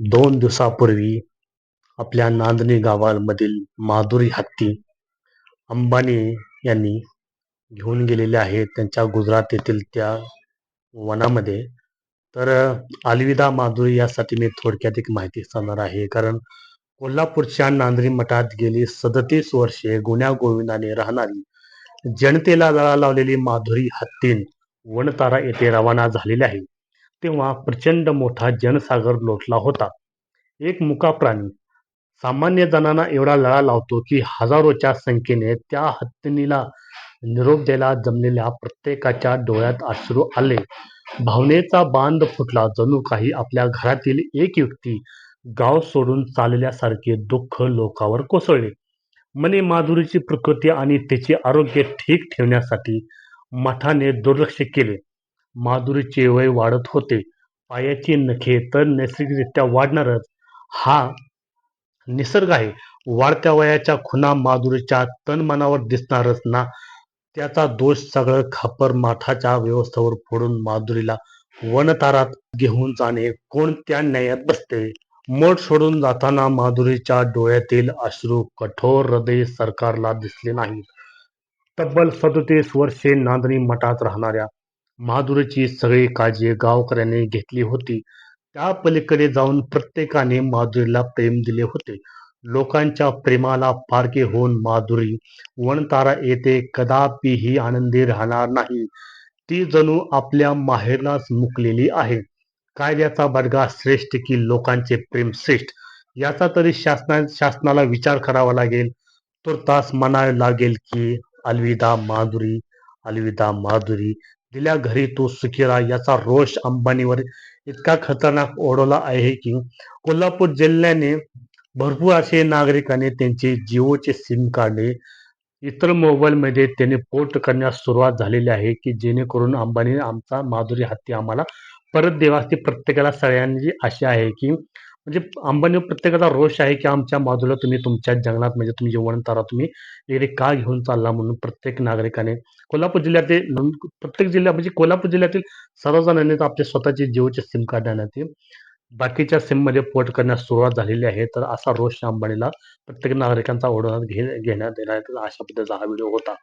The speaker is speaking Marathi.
दोन दिवसापूर्वी आपल्या नांदणी गावामधील माधुरी हत्ती अंबानी यांनी घेऊन गेलेले आहेत. त्यांच्या गुजरात येथील त्या वनामध्ये. तर अलविदा माधुरी यासाठी मी थोडक्यात एक माहिती सांगणार आहे. कारण कोल्हापूरच्या नांदणी मठात गेली सदतीस वर्षे गुण्या गोविंदाने राहणारी जनतेला लळा लावलेली माधुरी हत्तीन वनतारा येथे रवाना झालेली आहे. तेव्हा प्रचंड मोठा जनसागर लोटला होता. एक मुका प्राणी सामान्य जणांना एवढा लळा लावतो की हजारोच्या संख्येने त्या हत्तीला निरोप द्यायला जमलेल्या प्रत्येकाच्या डोळ्यात अश्रू आले. भावनेचा बांध फुटला. जणू काही आपल्या घरातील एक व्यक्ती गाव सोडून चालल्यासारखे दुःख लोकावर कोसळले. मने माधुरीची प्रकृती आणि तिचे आरोग्य ठीक ठेवण्यासाठी मठाने दुर्लक्ष केले. माधुरीचे वय वाढत होते. पायाची नखे तर नैसर्गिकरित्या वाढणारच. हा निसर्ग आहे. वाढत्या वयाच्या खुना माधुरीच्या तनमनावर दिसणारच ना. त्याचा दोष सगळं खापर माठाच्या व्यवस्थेवर फोडून माधुरीला वनतारात घेऊन जाणे कोणत्या न्यायात बसते. मोठ सोडून जाताना माधुरीच्या डोळ्यातील अश्रू कठोर हृदय सरकारला दिसले नाहीत. तब्बल सदोतीस वर्षे नांदणी मठात राहणाऱ्या माधुरीची सगळी काळजी गावकऱ्यांनी घेतली होती. त्या पलीकडे जाऊन प्रत्येकाने माधुरीला प्रेम दिले होते. लोकांच्या प्रेमाला पारखे होऊन माधुरी वनतारा येथे कदापिही आनंदी राहणार नाही. ती जणू आपल्या माहेरलाच मुकलेली आहे. कायद्याचा बडगा श्रेष्ठ की लोकांचे प्रेम श्रेष्ठ? याचा तरी शासना शासनाला विचार करावा लागेल. तुर्तास म्हणावे लागेल की अलविदा माधुरी अलविदा माधुरी. दिल्या घरी तो सुखीरा याचा रोष अंबानीवर इतका खतरनाक ओढवला आहे की कोल्हापूर जिल्ह्याने भरपूर असे नागरिकांनी त्यांचे जिओचे सिम काढले इतर मोबाईलमध्ये त्यांनी पोर्ट करण्यास सुरुवात झालेली आहे की जेणेकरून अंबानी आमचा माधुरी हत्ती आम्हाला परत देवा ती प्रत्येकाला सगळ्यांची आशा आहे की म्हणजे अंबानी प्रत्येकाचा रोष आहे की आमच्या बाजूला तुम्ही तुमच्या जंगलात म्हणजे तुम्ही जेवण तारा तुम्ही इकडे का घेऊन चालला म्हणून प्रत्येक नागरिकाने? कोल्हापूर जिल्ह्यातील प्रत्येक जिल्ह्या म्हणजे कोल्हापूर जिल्ह्यातील सर्वजणांनी आपले स्वतःचे जिओचे सिम कार्ड आणण्यात बाकीच्या सिममध्ये पोर्ट करण्यास सुरुवात झालेली आहे तर असा रोष अंबानीला प्रत्येक नागरिकांचा ओढवण्यात घे घेण्यात येणार अशा पद्धतीचा हा व्हिडिओ होता.